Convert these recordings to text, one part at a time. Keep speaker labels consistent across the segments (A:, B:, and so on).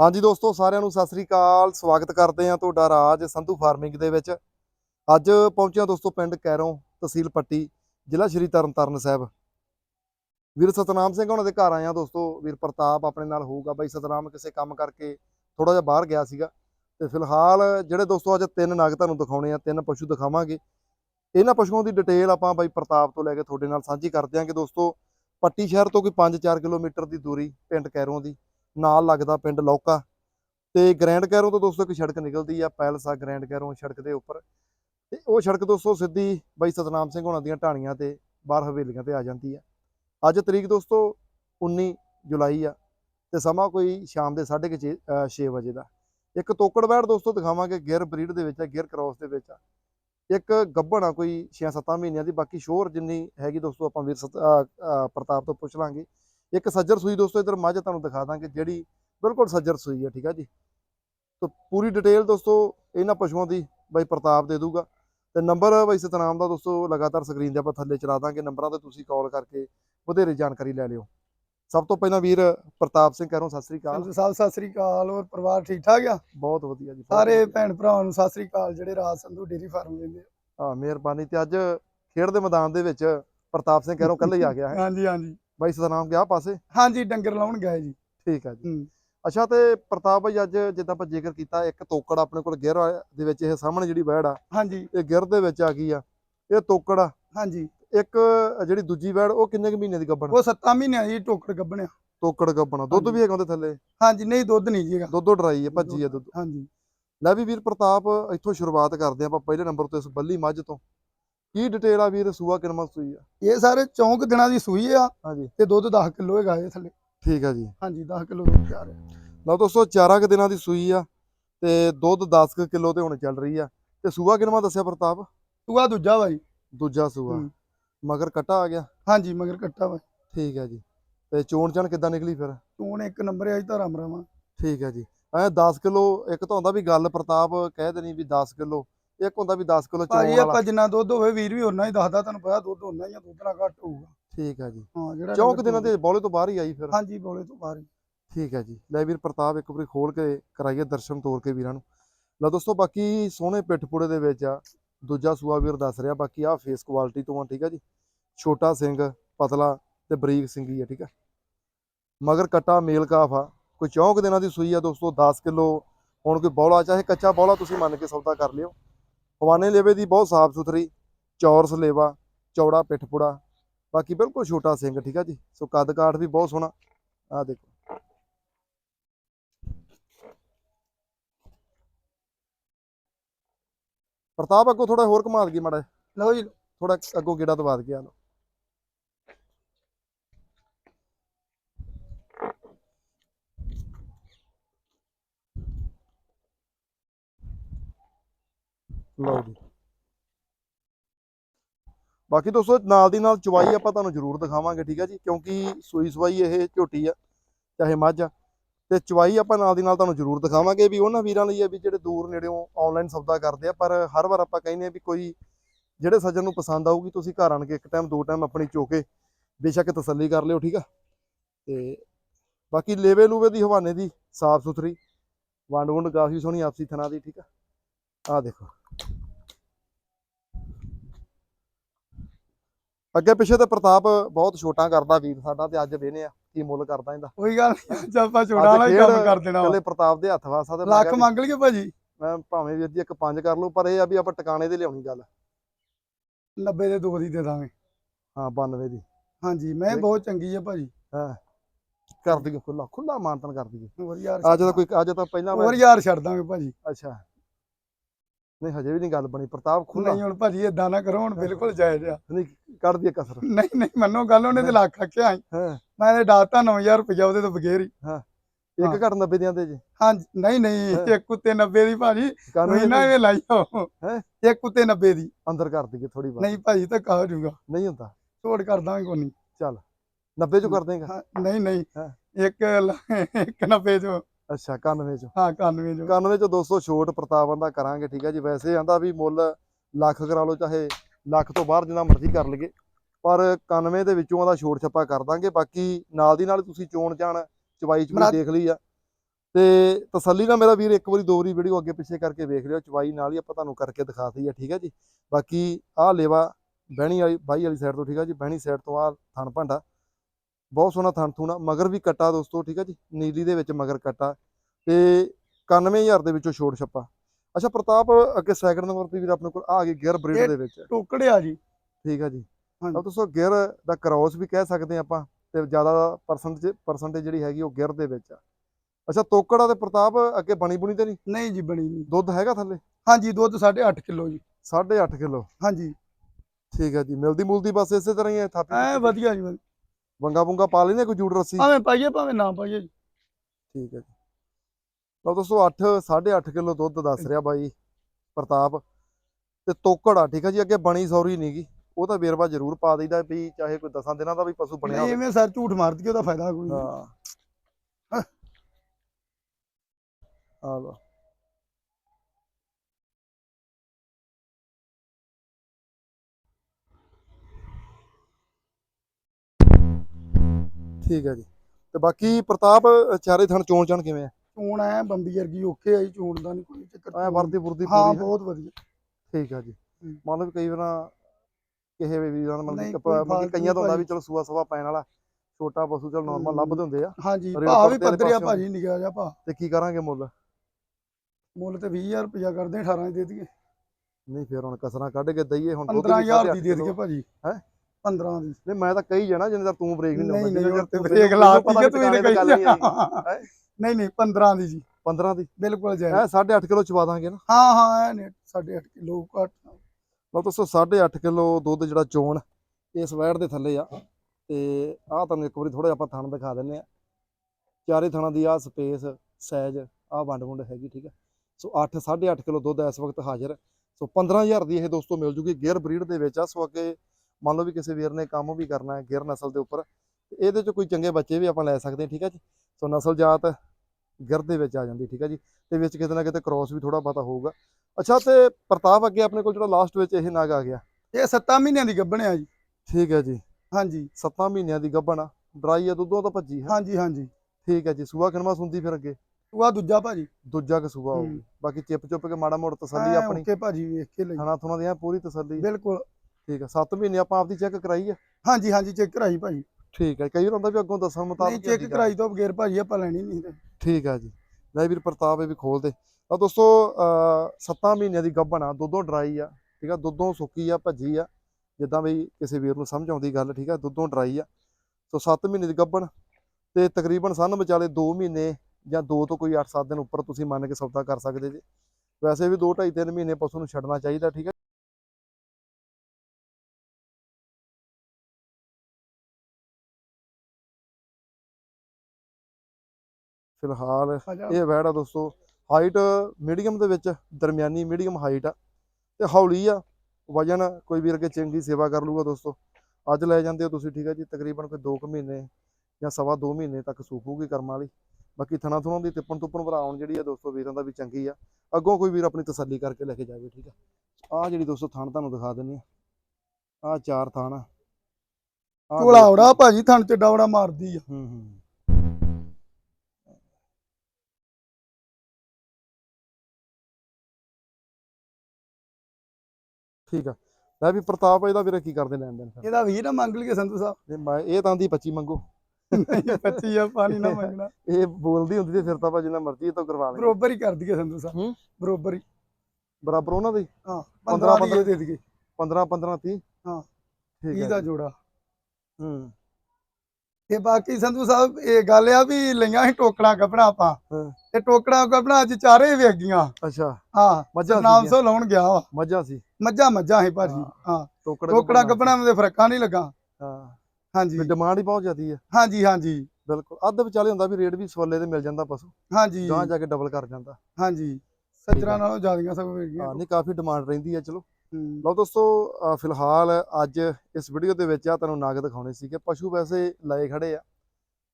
A: ਹਾਂਜੀ ਦੋਸਤੋ, ਸਾਰਿਆਂ ਨੂੰ ਸਤਿ ਸ੍ਰੀ ਅਕਾਲ। ਸਵਾਗਤ ਕਰਦੇ ਹਾਂ ਤੁਹਾਡਾ ਰਾਜ ਸੰਧੂ ਫਾਰਮਿੰਗ ਦੇ ਵਿੱਚ। ਅੱਜ ਪਹੁੰਚਿਆ ਦੋਸਤੋ ਪਿੰਡ ਕੈਰੋਂ ਤਹਿਸੀਲ ਪੱਟੀ, ਜ਼ਿਲ੍ਹਾ ਸ਼੍ਰੀ ਤਰਨਤਾਰਨ ਸਾਹਿਬ। ਵੀਰ ਸਤਨਾਮ ਸਿੰਘ ਉਹਨਾਂ ਦੇ ਘਰ ਆਇਆ ਦੋਸਤੋ। ਵੀਰ ਪ੍ਰਤਾਪ ਆਪਣੇ ਨਾਲ ਹੋਊਗਾ। ਬਾਈ ਸਤਨਾਮ ਕਿਸੇ ਕੰਮ ਕਰਕੇ ਥੋੜਾ ਜਿਹਾ ਬਾਹਰ ਗਿਆ ਸੀਗਾ। ਤੇ ਫਿਲਹਾਲ ਜਿਹੜੇ ਦੋਸਤੋ ਅੱਜ ਤਿੰਨ ਨਾਗ ਤੁਹਾਨੂੰ ਦਿਖਾਉਣੇ ਆ, ਤਿੰਨ ਪਸ਼ੂ ਦਿਖਾਵਾਂਗੇ। ਇਹਨਾਂ ਪਸ਼ੂਆਂ ਦੀ ਡਿਟੇਲ ਆਪਾਂ ਬਾਈ ਪ੍ਰਤਾਪ ਤੋਂ ਲੈ ਕੇ ਤੁਹਾਡੇ ਨਾਲ ਸਾਂਝੀ ਕਰ ਦਿਆਂਗੇ ਦੋਸਤੋ, ਪੱਟੀ ਸ਼ਹਿਰ ਤੋਂ ਕੋਈ 5-4 ਕਿਲੋਮੀਟਰ ਦੀ ਦੂਰੀ ਪਿੰਡ ਕੈਰੋਂ ਦੀ। ਨਾਲ ਲੱਗਦਾ ਪਿੰਡ ਲੌਕਾ। ਤੇ ਗ੍ਰੈਂਡ ਕੈਰੋਂ ਤੋਂ ਦੋਸਤੋ ਇੱਕ ਸੜਕ ਨਿਕਲਦੀ ਆ, ਪੈਲਸ ਆ ਗ੍ਰੈਂਡ ਕੈਰੋਂ ਸੜਕ ਦੇ ਉੱਪਰ। ਤੇ ਉਹ ਸੜਕ ਦੋਸਤੋ ਸਿੱਧੀ ਬਾਈ ਸਤਨਾਮ ਸਿੰਘ ਹੋਣਾ ਦੀਆਂ ਢਾਣੀਆਂ ਤੇ ਬਾਹਰ ਹਵੇਲੀਆਂ ਤੇ ਆ ਜਾਂਦੀ ਆ। ਅੱਜ ਤਰੀਕ ਦੋਸਤੋ 19 ਜੁਲਾਈ ਆ ਤੇ ਸਮਾਂ ਕੋਈ ਸ਼ਾਮ ਦੇ 6:30 ਵਜੇ ਦਾ। ਇੱਕ ਤੋਕੜ ਬੈੜ ਦੋਸਤੋ ਦਿਖਾਵਾਂਗੇ, ਗਿਰ ਬਰੀਡ ਦੇ ਵਿੱਚ ਆ, ਗਿਰ ਕ੍ਰਾਸ ਦੇ ਵਿੱਚ ਆ। ਇੱਕ ਗੱਭਣ ਆ ਕੋਈ 6-7 ਮਹੀਨਿਆਂ ਦੀ, ਬਾਕੀ ਸ਼ੋਰ ਜਿੰਨੀ ਹੈਗੀ ਦੋਸਤੋ ਆਪਾਂ ਵੀਰ ਪ੍ਰਤਾਪ ਤੋਂ ਪੁੱਛ ਲਾਂਗੇ। ਇੱਕ ਸੱਜਰ ਸੂਈ ਦੋਸਤੋ ਇਧਰ ਮੱਝ ਤੁਹਾਨੂੰ ਦਿਖਾ ਦਾਂਗੇ ਜਿਹੜੀ ਬਿਲਕੁਲ ਸੱਜਰ ਸੂਈ ਹੈ ਠੀਕ ਆ ਜੀ। ਤਾਂ ਪੂਰੀ ਡਿਟੇਲ ਦੋਸਤੋ ਇਹਨਾਂ ਪਸ਼ੂਆਂ ਦੀ ਬਾਈ ਪ੍ਰਤਾਪ ਦੇ ਦੂਗਾ ਤੇ ਨੰਬਰ ਬਾਈ ਸਤਨਾਮ ਦਾ ਦੋਸਤੋ ਲਗਾਤਾਰ ਸਕਰੀਨ ਦੇ ਆਪਾਂ ਥੱਲੇ ਚਲਾ ਦਾਂਗੇ। ਨੰਬਰਾਂ ਤੇ ਤੁਸੀਂ ਕਾਲ ਕਰਕੇ ਵਧੇਰੇ ਜਾਣਕਾਰੀ ਲੈ ਲਿਓ। ਸਭ ਤੋਂ ਪਹਿਲਾਂ ਵੀਰ ਪ੍ਰਤਾਪ ਸਿੰਘ ਕਹਿਰੋਂ ਸਤਿ ਸ੍ਰੀ ਅਕਾਲ।
B: ਸੰਤ ਸਾਹਿਬ ਸਤਿ ਸ੍ਰੀ ਅਕਾਲ ਹੋਰ ਪਰਿਵਾਰ ਠੀਕ ਠਾਕ ਆ?
A: ਬਹੁਤ ਵਧੀਆ ਜੀ
B: ਸਾਰੇ। ਭੈਣ ਭਰਾਵਾਂ ਨੂੰ ਸਤਿ ਸ੍ਰੀ ਅਕਾਲ ਜਿਹੜੇ ਰਾਜ ਸੰਧੂ ਡੇਰੀ ਫਾਰਮ ਲੈਂਦੇ ਆ।
A: ਹਾਂ ਮਿਹਰਬਾਨੀ। ਤੇ ਅੱਜ ਖੇਡ ਦੇ ਮੈਦਾਨ ਦੇ ਵਿੱਚ ਪ੍ਰਤਾਪ ਸਿੰਘ ਕਹਿਰੋਂ ਕੱਲੇ ਹੀ ਆ ਗਿਆ ਹੈ।
B: ਹਾਂਜੀ ਹਾਂਜੀ।
A: ਬਾਈ ਸਤਨਾਮ ਗਿਆ ਪਾਸੇ?
B: ਹਾਂਜੀ ਡੰਗਰ ਲਾਉਣ ਗਏ ਜੀ।
A: ਠੀਕ ਆ ਜੀ।
B: ਹੂੰ।
A: ਅੱਛਾ ਤੇ ਪ੍ਰਤਾਪ ਭਾਈ ਅੱਜ ਜਿੱਦਾਂ ਆਪਾਂ ਜ਼ਿਕਰ ਕੀਤਾ ਇੱਕ ਤੋਕੜ ਆਪਣੇ ਕੋਲ ਗਿਰ ਆ- ਦੇ ਵਿੱਚ ਇਹ ਸਾਹਮਣੇ ਜਿਹੜੀ ਵੈੜ ਆ
B: ਹਾਂਜੀ।
A: ਇਹ ਗਿਰ ਦੇ ਵਿੱਚ ਆ ਗਈ ਆ। ਇਹ ਤੋਕੜ ਆ।
B: ਹਾਂਜੀ।
A: ਇੱਕ ਜਿਹੜੀ ਦੂਜੀ ਵੈੜ ਉਹ ਕਿੰਨੇ ਕੁ ਮਹੀਨੇ ਦੀ ਗੱਭਣ
B: ਉਹ 7 ਮਹੀਨਿਆਂ ਦੀ ਟੋਕਰ ਗੱਬਣਿਆ।
A: ਤੋਕੜ ਗੱਭਣ ਆ। ਦੁੱਧ। ਵੀ ਹੈਗਾ ਉਹਦੇ ਥੱਲੇ?
B: ਹਾਂਜੀ ਨਹੀਂ ਦੁੱਧ ਨਹੀਂ ਜੀਗਾ
A: ਦੁੱਧੋ ਡਰਾਈ ਹੈ ਭੱਜੀ ਆ ਦੁੱਧ।
B: ਹਾਂਜੀ।
A: ਲੈ ਵੀ ਵੀਰ ਪ੍ਰਤਾਪ ਇੱਥੋਂ ਸ਼ੁਰੂਆਤ ਕਰਦੇ ਆਪਾਂ ਪਹਿਲੇ ਨੰਬਰ ਤੇ ਇਸ ਬੱਲੀ ਮੱਝ ਤੋਂ। ਕੀ ਡਿਟੇਲ ਆ ਵੀਰ? ਸੂਆ ਕਿਨਮਾ ਸੂਈ ਆ?
B: ਇਹ ਸਾਰੇ ਚੌਂਕ ਦਿਨਾਂ ਦੀ ਸੂਈ ਆ
A: ਹਾਂਜੀ।
B: ਤੇ ਦੁੱਧ 10 ਕਿਲੋ ਹੈਗਾ ਇਹ ਥੱਲੇ।
A: ਠੀਕ ਆ ਜੀ।
B: ਹਾਂਜੀ 10 ਕਿਲੋ ਦੁੱਧ ਤਿਆਰ ਹੈ
A: ਲਓ ਦੋਸਤੋ ਚਾਰਾਂ ਕੁ ਦਿਨਾਂ ਦੀ ਸੂਈ ਆ ਤੇ ਦੁੱਧ 10 ਕਿਲੋ ਤੇ ਹੁਣ ਚੱਲ ਰਹੀ ਆ। ਤੇ ਸੂਆ ਕਿਨਮਾ ਦੱਸਿਆ ਪ੍ਰਤਾਪ?
B: ਸੂਆ ਦੂਜਾ ਜੀ।
A: ਦੂਜਾ ਸੂਆ।
B: ਹੂੰ।
A: ਮਗਰ ਕਟਾ ਆ ਗਿਆ?
B: ਹਾਂਜੀ ਮਗਰ ਕੱਟਾ ਵਾ।
A: ਠੀਕ ਹੈ ਜੀ। ਤੇ ਚੋਣ ਚਣ ਕਿੱਦਾਂ ਨਿਕਲੀ ਫਿਰ?
B: ਚੂਣ ਇੱਕ ਨੰਬਰ ਆ ਜੀ ਧਾਰਾ ਮਰਾਵਾ।
A: ਠੀਕ ਹੈ ਜੀ। ਐ 10 ਕਿਲੋ ਇੱਕ ਤਾਂ ਹੁੰਦਾ ਵੀ ਗੱਲ ਪ੍ਰਤਾਪ ਕਹਿ ਦੇਣੀ ਵੀ 10 ਕਿਲੋ। ਇੱਕ ਹੁੰਦਾ ਵੀ 10 ਕਿਲੋ
B: ਭਾਜੀ
A: ਚੋਣ ਵਾਲਾ।
B: ਆਪਾਂ ਜਿੰਨਾ ਦੁੱਧ ਹੋਵੇ ਵੀਰ ਵੀ ਉਹਨਾਂ ਹੀ ਦੱਸਦਾ ਤੁਹਾਨੂੰ ਪਤਾ ਦੁੱਧ ਉਹਨਾਂ ਹੀ ਆ ਦੁੱਧ ਨਾਲ ਘੱਟ ਹੋਊਗਾ।
A: ਠੀਕ ਹੈ ਜੀ।
B: ਹਾਂ ਜਿਹੜਾ
A: ਚੌਂਕ ਦਿਨਾਂ ਦੇ ਬੋਲੇ ਤੋਂ ਬਾਹਰ ਹੀ ਆਈ ਫਿਰ।
B: ਹਾਂਜੀ ਬੋਲੇ ਤੋਂ ਬਾਹਰ ਹੀ।
A: ਠੀਕ ਹੈ ਜੀ। ਲੈ ਵੀਰ ਪ੍ਰਤਾਪ ਇੱਕ ਵਾਰੀ ਖੋਲ ਕੇ ਕਰਾਈਏ ਦਰਸ਼ਨ ਤੋਰ ਕੇ ਵੀਰਾਂ ਨੂੰ। ਲੈ ਦੋਸਤੋ ਬਾਕੀ ਸੋਹਣੇ ਪਿੱਠਪੁੜੇ ਦੇ ਵਿੱਚ ਆ। ਦੂਜਾ ਸੂਆ ਵੀਰ ਦੱਸ ਰਿਹਾ ਬਾਕੀ ਆ ਫੇਸ ਕੁਆਲਿਟੀ ਤੋਂ ਆ ਠੀਕ ਹੈ ਜੀ। ਛੋਟਾ ਸਿੰਘ ਪਤਲਾ ਤੇ ਬਰੀਕ ਸਿੰਗੀ ਆ ਠੀਕ ਹੈ ਮਗਰ ਕਟਾ ਮੇਲ ਕਾਫ ਆ। ਕੋਈ ਚੌਂਕ ਦਿਨਾਂ ਦੀ ਸੂਈ ਆ ਦੋਸਤੋ 10 ਕਿਲੋ। ਹੁਣ ਕੋਈ ਬੌਲਾ ਚਾਹੇ ਕੱਚਾ ਬੌਲਾ ਤੁਸੀਂ ਮੰਨ ਕੇ ਸੌਦਾ ਕਰ ਲਿਓ। ਹਵਾਨੇ ਲੇਵੇ ਦੀ ਬਹੁਤ ਸਾਫ਼ ਸੁਥਰੀ ਚੌਰਸ ਲੇਵਾ ਚੌੜਾ ਪਿੱਠਪੁੜਾ ਬਾਕੀ ਬਿਲਕੁਲ ਛੋਟਾ ਸਿੰਘ ਠੀਕ ਆ ਜੀ? ਸੋ ਕੱਦ ਕਾਠ ਵੀ ਬਹੁਤ ਸੋਹਣਾ ਆ ਦੇਖੋ। ਪ੍ਰਤਾਪ ਅੱਗੋਂ ਥੋੜਾ ਹੋਰ ਘੁਮਾ ਦਈਏ ਮਾੜਾ
B: ਲਓ ਜੀ।
A: ਥੋੜਾ ਅੱਗੋਂ ਗੇੜਾ ਦਵਾ ਆ ਲਓ। ਲਓ ਜੀ। ਬਾਕੀ ਦੋਸਤੋ ਨਾਲ ਦੀ ਨਾਲ ਚਵਾਈ ਆਪਾਂ ਤੁਹਾਨੂੰ ਜ਼ਰੂਰ ਦਿਖਾਵਾਂਗੇ ਠੀਕ ਹੈ ਜੀ? ਕਿਉਂਕਿ ਸੂਈ ਸਵਾਈ ਇਹ ਝੋਟੀ ਆ ਚਾਹੇ ਮੱਝ ਆ। ਤੇ ਚਵਾਈ ਆਪਾਂ ਨਾਲ ਦੀ ਨਾਲ ਤੁਹਾਨੂੰ ਜ਼ਰੂਰ ਦਿਖਾਵਾਂਗੇ ਵੀ ਉਹਨਾਂ ਵੀਰਾਂ ਲਈ ਆ ਵੀ ਜਿਹੜੇ ਦੂਰ ਨੇੜਿਓਂ ਆਨਲਾਈਨ ਸੌਦਾ ਕਰਦੇ ਆ ਪਰ ਹਰ ਵਾਰ ਆਪਾਂ ਕਹਿੰਦੇ ਆ ਵੀ ਕੋਈ ਜਿਹੜੇ ਸੱਜਣ ਨੂੰ ਪਸੰਦ ਆਊਗੀ ਤੁਸੀਂ ਘਰ ਆਣ ਕੇ ਇੱਕ ਟਾਈਮ ਦੋ ਟਾਈਮ ਆਪਣੀ ਚੋਕੇ ਬੇਸ਼ੱਕ ਤਸੱਲੀ ਕਰ ਲਿਓ ਠੀਕ ਆ? ਤੇ ਬਾਕੀ ਲੇਵੇ ਲੂਵੇ ਦੀ ਹਵਾਨੇ ਦੀ ਸਾਫ਼ ਸੁਥਰੀ ਵੰਡ ਵੁੰਡ ਕਾਫੀ ਸੋਹਣੀ ਆਪਸੀ ਥਣਾ ਦੀ ਠੀਕ ਆ? ਆ ਦੇਖੋ। ਅੱਗੇ ਪਿੱਛੇ ਤੇ ਪ੍ਰਤਾਪ ਬਹੁਤ ਛੋਟਾ ਕਰਦਾ ਵੀਰ ਸਾਡਾ ਤੇ ਅੱਜ ਵੇਨੇ ਆ ਕੀ ਮੁੱਲ ਕਰਦਾ ਇਹਦਾ।
B: ਕੋਈ ਗੱਲ ਨਹੀਂ ਅੱਜ ਆਪਾਂ ਚੋੜਾ ਵਾਲਾ ਹੀ ਕੰਮ ਕਰ ਦੇਣਾ।
A: ਕੱਲੇ ਪ੍ਰਤਾਪ ਦੇ ਹੱਥ ਵਾਸਾ ਤੇ
B: ਲੱਖ ਮੰਗ ਲਈਏ ਭਾਜੀ।
A: ਮੈਂ ਭਾਵੇਂ ਵੀਰ ਜੀ ਇੱਕ ਪੰਜ ਕਰ ਲਓ ਪਰ ਇਹ ਆ ਵੀ ਆਪਾਂ ਟਿਕਾਣੇ ਤੇ ਲਿਆਉਣੀ ਗੱਲ।
B: 90 ਦੇ ਦੋ ਦੀ ਦੇ ਦਾਂਗੇ।
A: ਹਾਂ 92 ਦੀ।
B: ਹਾਂਜੀ ਮੈਂ। ਬਹੁਤ ਚੰਗੀ ਆ ਭਾਜੀ।
A: ਕਰ ਦਈਏ ਖੁੱਲਾ ਖੁੱਲਾ ਮਾਨਤਨ ਕਰ ਦਈਏ।
B: ਹੋਰ ਯਾਰ
A: ਅੱਜ ਤਾਂ ਕੋਈ ਅੱਜ ਤਾਂ ਪਹਿਲਾਂ
B: ਹੋਰ ਯਾਰ ਛੱਡ ਦਾਂਗੇ ਭਾਜੀ।
A: ਅੱਛਾ। ਨਹੀਂ ਹਜੇ ਵੀ ਨਹੀਂ ਗੱਲ ਬਣੀ ਪ੍ਰਤਾਪ ਖੁੱਲਾ
B: ਨਹੀਂ ਹੁਣ ਭਾਜੀ ਇਦਾਂ ਨਾ ਕਰੋ ਹੁਣ ਬਿਲਕੁਲ ਜਾਇਜ਼ ਆ।
A: ਨਹੀਂ ਕਰ ਦਈਏ ਕਸਰ।
B: ਨਹੀਂ ਨਹੀਂ ਮੰਨੋ ਗੱਲ ਉਹਨੇ ਤੇ ਲੱਖ ਆਖਿਆ।
A: ਹਾਂ।
B: ਮੈਂ ਤੇ ਡਾਤਾ 9000 ਰੁਪਇਆ ਉਹਦੇ ਤੋਂ ਬਗੈਰ ਹੀ।
A: ਇੱਕ ਘੱਟ 90 ਦੀਆਂ ਦੇ ਜੇ।
B: ਹਾਂਜੀ ਨਹੀਂ ਨਹੀਂ
A: ਹਾਂ।
B: ਇੱਕ ਉੱਤੇ 90 ਦੀ ਭਾਜੀ।
A: ਕਾਨੂੰ
B: ਇਹਨਾਂ ਨੇ ਲਾਈ ਹੋ
A: ਹੈਂ?
B: ਇੱਕ ਉੱਤੇ 90 ਦੀ।
A: ਅੰਦਰ ਕਰ ਦਈਏ ਥੋੜੀ ਬਹੁਤ।
B: ਨਹੀਂ ਭਾਜੀ ਤਾਂ ਕਹਾ ਜੂਗਾ
A: ਨਹੀਂ ਹੁੰਦਾ।
B: ਛੋੜ ਕਰ ਦਾਂਗੇ ਕੋਈ ਨਹੀਂ
A: 90 ਚੋਂ ਕਰ ਦੇਗਾ।
B: ਹਾਂ, ਨਹੀਂ ਨਹੀਂ।
A: ਹਾਂ।
B: ਇੱਕ ਇੱਕ 90 ਜੋ
A: ਅੱਛਾ 91 ਚੋਂ।
B: ਹਾਂ 91 ਜੋ
A: 91 ਚੋਂ 200 ਛੋਟ ਪ੍ਰਤਾਪਾਂ ਦਾ ਕਰਾਂਗੇ ਠੀਕ ਹੈ ਜੀ। ਵੈਸੇ ਆਂਦਾ ਵੀ ਮੁੱਲ ਲੱਖ ਕਰਾ ਲਓ ਚਾਹੇ ਲੱਖ ਤੋਂ ਬਾਹਰ ਜਿੰਨਾ ਮਰਜ਼ੀ ਕਰ ਲਈਏ। ਪਰ 91 ਦੇ ਵਿੱਚੋਂ ਉਹਦਾ ਛੋਟ ਛੱਪਾ ਕਰ ਦਾਂਗੇ। ਬਾਕੀ ਨਾਲ ਦੀ ਨਾਲ ਤੁਸੀਂ ਚੋਣ ਜਾਣ ਚਵਾਈ ਚ
B: ਬਣਾ-
A: ਦੇਖ ਲਈ ਆ। ਤੇ ਤਸੱਲੀ ਨਾਲ ਮੇਰਾ ਵੀਰ ਇੱਕ ਵਾਰੀ ਦੋ ਵਾਰੀ ਵੀਡੀਓ ਅੱਗੇ ਪਿੱਛੇ ਕਰਕੇ ਵੇਖ ਲਿਓ। ਚਵਾਈ ਨਾਲ ਹੀ ਆਪਾਂ ਤੁਹਾਨੂੰ ਕਰਕੇ ਦਿਖਾਤੀ ਆ ਠੀਕ ਹੈ ਜੀ। ਬਾਕੀ ਆਹ ਲੇਵਾ ਬਹਿਣੀ ਵਾਲੀ ਬਾਈ ਵਾਲੀ ਸਾਈਡ ਤੋਂ ਠੀਕ ਹੈ ਜੀ। ਬਹਿਣੀ ਸਾਈਡ ਤੋਂ ਆਹ ਥਣ ਭਾਂਡਾ। ਬਹੁਤ ਸੋਹਣਾ ਥਣ ਥੂਣਾ ਮਗਰ ਵੀ ਕੱਟਾ ਦੋਸਤੋ ਠੀਕ ਹੈ ਜੀ? ਨੀਲੀ ਦੇ ਵਿੱਚ ਮਗਰ ਕੱਟਾ। ਤੇ 91000 ਦੇ ਵਿੱਚੋਂ ਛੋੜ ਛੱਪਾ। ਅੱਛਾ ਪ੍ਰਤਾਪ ਅੱਗੇ ਸੈਕਿੰਡ ਨੰਬਰ ਤੇ ਵੀਰ ਆਪਣੇ ਕੋਲ ਆ ਗਈ ਗੇਅਰ ਬ੍ਰੀਡ ਦੇ ਵਿੱਚ।
B: ਟੋਕੜਿਆ ਜੀ।
A: ਠੀਕ ਹੈ ਜੀ। ਤਾਂ ਦੋਸਤੋ ਗੇਅਰ ਦਾ ਕ੍ਰੋਸ ਵੀ ਕਹਿ ਸਕਦੇ ਆਪਾਂ ਤੇ ਜ਼ਿਆਦਾ ਪਰਸੈਂਟੇਜ ਪਰਸੈਂਟੇਜ ਜਿਹੜੀ ਹੈਗੀ ਉਹ ਗੇਅਰ ਦੇ ਵਿੱਚ ਆ। ਅੱਛਾ ਤੋਕੜਾ ਤੇ ਪ੍ਰਤਾਪ ਅੱਗੇ ਬਣੀ ਬੁਣੀ ਤੇ ਨਹੀਂ?
B: ਨਹੀਂ ਜੀ ਬਣੀ ਨਹੀਂ।
A: ਦੁੱਧ ਹੈਗਾ ਥੱਲੇ?
B: ਹਾਂਜੀ ਦੁੱਧ 8.5 ਕਿਲੋ ਜੀ।
A: 8.5 ਕਿਲੋ।
B: ਹਾਂਜੀ।
A: ਠੀਕ ਹੈ ਜੀ ਮਿਲਦੀ ਮੁਲਦੀ ਬਸ ਇਸੇ ਤਰ੍ਹਾਂ ਹੀ ਹੈ ਥਾਪੀ
B: ਐ ਵਧੀਆ ਜੀ ਵਧੀਆ।
A: ਵੰਗਾ ਵੁੰਗਾ ਪਾ ਲੈਨੇ ਕੋਈ ਜੂੜ ਰੱਸੀ?
B: ਭਾਵੇਂ ਪਾਈਏ ਭਾਵੇਂ ਨਾ ਪਾਈਏ
A: ਠੀਕ ਹੈ ਜੀ। ਲਓ ਦੋਸਤੋ 8 8.5 ਕਿਲੋ ਦੁੱਧ ਦੱਸ ਰਿਹਾ ਬਾਈ ਪ੍ਰਤਾਪ। ਤੇ ਤੋਕੜ ਆ ਠੀਕ ਹੈ ਜੀ ਅੱਗੇ ਬਣੀ ਸੌਰੀ ਨਹੀਂਗੀ ਉਹ ਤਾਂ ਵੇਰਵਾ ਜ਼ਰੂਰ ਪਾ ਦਈਦਾ ਵੀ ਚਾਹੇ ਕੋਈ 10 ਦਿਨਾਂ ਦਾ ਵੀ ਪਸ਼ੂ ਬਣਿਆ ਹੋਵੇ।
B: ਐਵੇਂ ਸਰ ਝੂਠ ਮਾਰ ਦਈਏ ਉਹਦਾ ਫਾਇਦਾ ਕੋਈ ਨਹੀਂ
A: ਹਾਂ। ਆ ਲਓ। ਠੀਕ ਹੈ ਜੀ ਤੇ ਬਾਕੀ ਪ੍ਰਤਾਪ ਚਾਰੇ ਥਣ ਚੋਣ ਚਣ ਕਿਵੇਂ ਆ
B: ਚੋਣ ਐ ਬੰਬੀ ਵਰਗੀ ਓਕੇ ਆਈ ਚੋਣ ਦਾ ਨਹੀਂ ਕੋਈ ਚੱਕਰ
A: ਐ ਵਰਦੀ ਵੁਰਦੀ
B: ਹਾਂ
A: ਪੂਰੀ ਹੈ
B: ਬਹੁਤ ਵਧੀਆ
A: ਠੀਕ ਆ ਜੀ। ਮੰਨ ਲਓ ਕਈ ਵਾਰ ਕਿਸੇ ਵੀ ਵੀਰਾਂ ਦਾ ਮਤਲਬ ਕਿ ਕਈਆਂ ਦਾ ਹੁੰਦਾ ਵੀ। ਚਲੋ ਸੂਆ ਸਵਾ ਪੈਣ ਵਾਲਾ ਛੋਟਾ ਪਸ਼ੂ ਚਲ ਨਾਰਮਲ। ਲੱਭਦੇ ਹੁੰਦੇ ਆ
B: ਹਾਂਜੀ ਭਾਅ ਵੀ ਪੱਧਰਿਆ। ਭਾਜੀ ਨਿਕਾ ਜਾ ਭਾ
A: ਤੇ ਕੀ ਕਰਾਂਗੇ ਮੁੱਲ
B: ਮੁੱਲ ਤੇ 20000 ਰੁਪਇਆ ਕਰਦੇ 18 ਦੇ ਦਈਏ
A: ਨਹੀਂ ਫਿਰ ਹੁਣ ਕਸਰਾਂ ਕੱਢ ਕੇ ਦਈਏ ਹੁਣ ਦੁੱਧ ਵੀ
B: 15000
A: ਸਾਢੇ
B: ਦੀ ਦੇ
A: ਅੱਠ
B: ਦਈਏ
A: ਕਿਲੋ।
B: ਭਾਜੀ
A: ਹੈਂ?
B: 15 ਦੀ।
A: ਨਹੀਂ ਮੈਂ ਤਾਂ ਕਹੀ ਜਾਣਾ ਜਿੰਨੇ ਦਾ ਤੂੰ ਬ੍ਰੇਕ ਨਹੀਂ ਲਾਉਂਦਾ
B: ਨਹੀਂ
A: ਜਿੰਨੇ
B: ਉਹ ਤੇ ਬ੍ਰੇਕ ਲਾਤੀ ਕਿ ਤੂੰ ਇਹਨੇ ਕਹੀ
A: ਨਹੀਂ?
B: ਨਹੀਂ ਨਹੀਂ 15 ਦੀ ਜੀ।
A: 15 ਦੀ?
B: ਬਿਲਕੁਲ ਜਾਇਜ਼
A: ਐ 8.5 ਕਿਲੋ ਚਵਾ ਦਾਂਗੇ ਨਾ।
B: ਹਾਂ ਹਾਂ ਐ ਨੇ 8.5 ਕਿਲੋ ਘੱਟ।
A: ਲਓ ਦੋਸਤੋ 8.5 ਕਿਲੋ ਦੁੱਧ ਜਿਹੜਾ ਚੋਣ ਇਸ ਵੈੜ ਦੇ ਥੱਲੇ ਆ। ਤੇ ਆਹ ਤੁਹਾਨੂੰ ਇੱਕ ਵਾਰੀ ਥੋੜਾ ਆਪਾਂ ਥਣ ਦਿਖਾ ਦਿੰਨੇ ਆ। ਚਾਰੇ ਥਣਾਂ ਦੀ ਆ ਸਪੇਸ ਸਾਈਜ਼ ਆ ਵੰਡ ਵੁੰਡ ਹੈਗੀ ਠੀਕ ਹੈ ਸੋ 8 8.5 ਕਿਲੋ ਦੁੱਧ ਇਸ ਵਕਤ ਹਾਜ਼ਰ। ਸੋ 15000 ਦੀ ਇਹ ਦੋਸਤੋ ਮਿਲ ਜੂਗੀ ਗੇਅਰ ਬਰੀਡ ਦੇ ਵਿੱਚ। ਆ ਸੋ ਅੱਗੇ ਮੰਨ ਲਓ ਵੀ ਕਿਸੇ ਵੀਰ ਨੇ ਕੰਮ ਵੀ ਕਰਨਾ ਹੈ ਗੇਅਰ ਨਸਲ ਦੇ ਉੱਪਰ ਇਹਦੇ ਚ ਕੋਈ ਚੰਗੇ ਬੱਚੇ ਵੀ ਆਪਾਂ ਲੈ ਸਕਦੇ ਹਾਂ ਠੀਕ ਹੈ ਜੀ? ਸੋ ਨਸਲ ਜਾਤ ਗਿਰ ਦੇ ਵਿੱਚ ਆ ਜਾਂਦੀ ਠੀਕ ਹੈ ਜੀ? ਤੇ ਵਿੱਚ ਕਿਤੇ ਨਾ ਕਿਤੇ ਕ੍ਰਾਸ ਵੀ ਥੋੜਾ ਬਹੁਤਾ ਹੋਊਗਾ। ਅੱਛਾ ਤੇ ਪ੍ਰਤਾਪ ਅੱਗੇ ਆਪਣੇ ਕੋਲ ਜਿਹੜਾ ਲਾਸਟ ਵਿੱਚ ਇਹ ਨਾਗ ਆ ਗਿਆ।
B: ਇਹ 7 ਮਹੀਨਿਆਂ ਦੀ ਗੱਭਣ ਆ ਜੀ।
A: ਠੀਕ ਹੈ ਜੀ।
B: ਹਾਂਜੀ।
A: 7 ਮਹੀਨਿਆਂ ਦੀ ਗੱਭਣ ਆ। ਡਰਾਈ ਆ ਦੁੱਧੋਂ ਤਾਂ ਭੱਜੀ ਹੈ।
B: ਹਾਂਜੀ ਹਾਂਜੀ।
A: ਠੀਕ ਹੈ ਜੀ। ਸੂਆ ਕਿਨਮਾ ਸੁੰਦੀ ਫਿਰ ਅੱਗੇ?
B: ਉਹ ਦੂਜਾ ਭਾਜੀ।
A: ਦੂਜਾ ਕਸੂਆ
B: ਹੂੰ।
A: ਹੋਊਗੀ ਬਾਕੀ ਚਿਪ ਚੁੱਪ ਕੇ ਮਾੜਾ ਮੋੜ ਤਸੱਲੀ ਆਪਣੀ।
B: ਓਕੇ ਭਾਜੀ ਵੇਖ ਕੇ ਲਈ।
A: ਖਾਣਾ ਥੁਣਾ ਦੀ ਪੂਰੀ ਤਸੱਲੀ।
B: ਬਿਲਕੁਲ।
A: ਠੀਕ ਹੈ 7 ਮਹੀਨੇ ਆਪਾਂ ਆਪਦੀ ਚੈੱਕ ਕਰਾਈ ਆ?
B: ਹਾਂਜੀ ਹਾਂਜੀ ਚੈੱਕ ਕਰਾਈ ਭਾਜੀ।
A: ਠੀਕ ਹੈ ਕਈ ਵਾਰ ਹੁੰਦਾ ਵੀ ਅੱਗੋਂ ਦੱਸਣ ਮੁਤਾਬਕ
B: ਨਹੀਂ ਚੈੱਕ ਕਰਾਈ ਤੋਂ ਬਗੈਰ ਭਾਜੀ ਆਪਾਂ ਲੈਣੀ ਨਹੀਂ ਤੇ।
A: ਠੀਕ ਹੈ ਜੀ। ਲੈ ਵੀਰ ਪ੍ਰਤਾਪ ਇਹ ਵੀ ਖੋਲ ਦੇ। ਤਾਂ ਦੋਸਤੋ 7 ਮਹੀਨਿਆਂ ਦੀ ਗੱਭਣ ਆ ਦੁੱਧੋਂ ਡਰਾਈ ਆ ਠੀਕ ਆ ਦੁੱਧੋਂ ਸੁੱਕੀ ਆ ਭੱਜੀ ਆ। ਜਿੱਦਾਂ ਵੀ ਕਿਸੇ ਵੀਰ ਨੂੰ ਸਮਝ ਆਉਂਦੀ ਗੱਲ ਠੀਕ ਆ ਦੁੱਧੋਂ ਡਰਾਈ ਆ। ਸੋ 7 ਮਹੀਨੇ ਦੀ ਗੱਭਣ ਤੇ ਤਕਰੀਬਨ ਸੰਨ ਵਿਚਾਲੇ 2 ਮਹੀਨੇ ਜਾਂ 2 ਤੋਂ ਕੋਈ 8-7 ਦਿਨ ਉੱਪਰ ਤੁਸੀਂ ਮੰਨ ਕੇ ਸੌਦਾ ਕਰ ਸਕਦੇ ਜੀ। ਵੈਸੇ ਵੀ 2 2.5 3 ਮਹੀਨੇ ਪਸ਼ੂ ਨੂੰ ਛੱਡਣਾ ਚਾਹੀਦਾ ਠੀਕ ਹੈ ਫਿਲਹਾਲ ਇਹ ਵੈੜ ਆ ਦੋਸਤੋ। ਹਾਈਟ ਮੀਡੀਅਮ ਦੇ ਵਿੱਚ ਦਰਮਿਆਨੀ ਮੀਡੀਅਮ ਹਾਈਟ ਆ। ਤੇ ਹੌਲੀ ਆ ਵਜਨ ਕੋਈ ਵੀਰ ਅੱਗੇ ਚੰਗੀ ਸੇਵਾ ਕਰ ਲੂਗਾ ਦੋਸਤੋ। ਅੱਜ ਲੈ ਜਾਂਦੇ ਹੋ ਤੁਸੀਂ ਠੀਕ ਆ ਜੀ ਤਕਰੀਬਨ ਕੋਈ 2 ਮਹੀਨੇ ਜਾਂ ਸਵਾ 2 ਮਹੀਨੇ ਤੱਕ ਸੂਕੂਗੀ ਕਰਮਾਂ ਵਾਲੀ। ਬਾਕੀ ਥਣਾ ਥੁਣਾ ਦੀ ਤਿੱਪਣ ਤੁੱਪਣ ਭਰਾਉਣ ਜਿਹੜੀ ਆ ਦੋਸਤੋ ਵੀਰਾਂ ਦਾ ਵੀ ਚੰਗੀ ਆ। ਅੱਗੋਂ ਕੋਈ ਵੀਰ ਆਪਣੀ ਤਸੱਲੀ ਕਰਕੇ ਲੈ ਕੇ ਜਾਵੇ ਠੀਕ ਆ। ਆ ਜਿਹੜੀ ਦੋਸਤੋ ਥਣ ਤੁਹਾਨੂੰ ਦਿਖਾ ਦਿੰਨੇ ਆ। ਆ ਚਾਰ ਥਣ ਆ।
B: ਝੋਲਾ। ਔੜਾ ਭਾਜੀ ਥਣ ਤੇ ਡਾਵੜਾ ਮਾਰਦੀ ਆ।
A: ਹੂੰ ਹੂੰ। ਠੀਕ ਆ। ਲੈ ਵੀ ਪ੍ਰਤਾਪ ਇਹਦਾ ਵੀਰੇ ਕੀ ਕਰਦੇ ਲੈਣ ਦੇਣ ਫਿਰ?
B: ਇਹਦਾ ਵੀਰ ਨਾ ਮੰਗ ਲਈਏ ਸੰਧੂ ਸਾਹਿਬ।
A: ਮੈਂ ਇਹ ਤਾਂ ਦੀ 25 ਮੰਗੋ।
B: ਨਹੀਂ 25 ਆ ਪਾਣੀ ਨਾ ਮੰਗਣਾ।
A: ਇਹ ਬੋਲਦੀ ਹੁੰਦੀ ਤੇ ਫਿਰ ਤਾਂ ਆਪਾਂ ਜਿੰਨਾ ਮਰਜ਼ੀ ਇਹ ਤੋਂ ਕਰਵਾ ਲੈਂਗੇ
B: ਬਰੋਬਰ ਹੀ ਕਰ ਦਈਏ ਸੰਧੂ ਸਾਹਿਬ।
A: ਹੂੰ?
B: ਬਰੋਬਰ ਹੀ।
A: ਬਰਾਬਰ ਉਹਨਾਂ ਦੇ
B: ਹਾਂ?
A: 15
B: 15 ਦੀ ਦਈਏ।
A: 15 15 30
B: ਹਾਂ।
A: ਠੀਕ
B: 30
A: ਹੈ
B: ਦਾ। ਜੋੜਾ।
A: ਹੂੰ।
B: ਤੇ ਬਾਕੀ ਸੰਧੂ ਸਾਹਿਬ ਇਹ ਗੱਲ ਆ ਵੀ ਲਈਆਂ ਸੀ ਟੋਕਣਾ ਕੱਪੜਾ ਆਪਾਂ। ਤੇ ਟੋਕਣਾ ਕੱਪੜਾ ਅੱਜ ਚਾਰੇ ਵੇਖ ਗਈਆਂ।
A: ਅੱਛਾ।
B: ਹਾਂ
A: ਮੱਝਾਂ
B: ਨਾਮ ਸੋ ਲਾਉਣ ਗਿਆ ਵਾ।
A: ਮੱਝਾਂ ਸੀ।
B: ਮੱਝਾਂ ਮੱਝਾਂ ਸੀ ਭਾਜੀ
A: ਹਾਂ।
B: ਹਾਂ।
A: ਟੋਕੜਾ
B: ਟੋਕੜਾ ਕੱਪੜਾ ਦੇ ਫਰਕਾਂ ਨਹੀਂ ਲੱਗਾ।
A: ਹਾਂ।
B: ਹਾਂਜੀ।
A: ਡਿਮਾਂਡ ਹੀ ਬਹੁਤ ਜ਼ਿਆਦੀ ਹੈ
B: ਹਾਂਜੀ ਹਾਂਜੀ।
A: ਬਿਲਕੁਲ। ਅੱਧ ਵਿਚਾਲੇ ਹੁੰਦਾ ਵੀ ਰੇਟ ਵੀ ਸਵੱਲੇ ਤੇ ਮਿਲ ਜਾਂਦਾ ਪਸ਼ੂ।
B: ਹਾਂਜੀ।
A: ਗਾਂ ਜਾ ਕੇ ਡਬਲ ਕਰ ਜਾਂਦਾ।
B: ਹਾਂਜੀ। ਸੱਜਰਾਂ ਨਾਲੋਂ ਜ਼ਿਆਦੀਆਂ ਸਭ ਵੇਖ ਗਈਆਂ
A: ਹਾਂ ਨਹੀਂ ਕਾਫੀ ਡਿਮਾਂਡ ਰਹਿੰਦੀ ਹੈ ਚਲੋ।
B: ਹੂੰ।
A: ਲਓ ਦੋਸਤੋ ਫਿਲਹਾਲ ਅੱਜ ਇਸ ਵੀਡੀਓ ਦੇ ਵਿੱਚ ਆ ਤੁਹਾਨੂੰ ਨਾਗ ਦਿਖਾਉਣੇ ਸੀਗੇ। ਪਸ਼ੂ ਵੈਸੇ ਲਏ ਖੜੇ ਆ।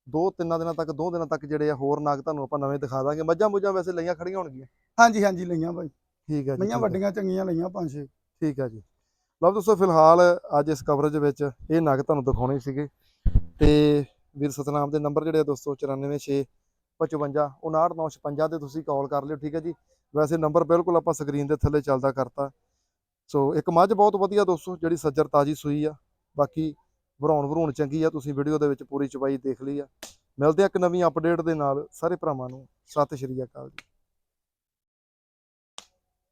A: ਦੋ ਤਿੰਨਾਂ ਦਿਨਾਂ ਤੱਕ ਦੋ ਦਿਨਾਂ ਤੱਕ ਜਿਹੜੇ ਆ ਹੋਰ ਨਾਗ ਤੁਹਾਨੂੰ ਆਪਾਂ ਨਵੇਂ ਦਿਖਾ ਦਾਂਗੇ। ਮੱਝਾਂ ਮੁੱਝਾਂ ਵੈਸੇ ਲਈਆਂ ਖੜੀਆਂ ਹੋਣਗੀਆਂ?
B: ਹਾਂਜੀ ਹਾਂਜੀ ਲਈਆਂ ਭਾਈ
A: ਠੀਕ ਹੈ ਜੀ
B: ਮਈਆਂ
A: ਹੈ।
B: ਵੱਡੀਆਂ ਚੰਗੀਆਂ ਲਈਆਂ ਪੰਜ ਛੇ
A: ਠੀਕ ਹੈ ਜੀ। ਲਓ ਦੋਸਤੋ, ਫਿਲਹਾਲ ਅੱਜ ਇਸ ਕਵਰੇਜ ਵਿੱਚ ਇਹ ਨਗ ਤੁਹਾਨੂੰ ਦਿਖਾਉਣੇ ਸੀਗੇ। ਤੇ ਵੀਰ ਸਤਨਾਮ ਦੇ ਨੰਬਰ ਜਿਹੜੇ ਆ ਦੋਸਤੋ 946 55 5956 ਤੇ ਤੁਸੀਂ ਕਾਲ ਕਰ ਲਿਓ, ਠੀਕ ਹੈ ਜੀ। ਵੈਸੇ ਨੰਬਰ ਬਿਲਕੁਲ ਆਪਾਂ ਸਕਰੀਨ ਦੇ ਥੱਲੇ ਚੱਲਦਾ ਕਰਤਾ। ਸੋ ਇੱਕ ਮੱਝ ਬਹੁਤ ਵਧੀਆ ਦੋਸਤੋ, ਜਿਹੜੀ ਸੱਜਰ ਤਾਜੀ ਸੂਈ ਆ। ਬਾਕੀ ਭਰਾਉਣ ਭਰੂਣ ਚੰਗੀ ਆ, ਤੁਸੀਂ ਵੀਡੀਓ ਦੇ ਵਿੱਚ ਪੂਰੀ ਚਵਾਈ ਦੇਖ ਲਈ ਆ। ਮਿਲਦੇ ਆ ਇੱਕ ਨਵੀਂ ਅਪਡੇਟ ਦੇ ਨਾਲ। ਸਾਰੇ ਭਰਾਵਾਂ ਨੂੰ ਸਤਿ ਸ਼੍ਰੀ ਅਕਾਲ ਜੀ।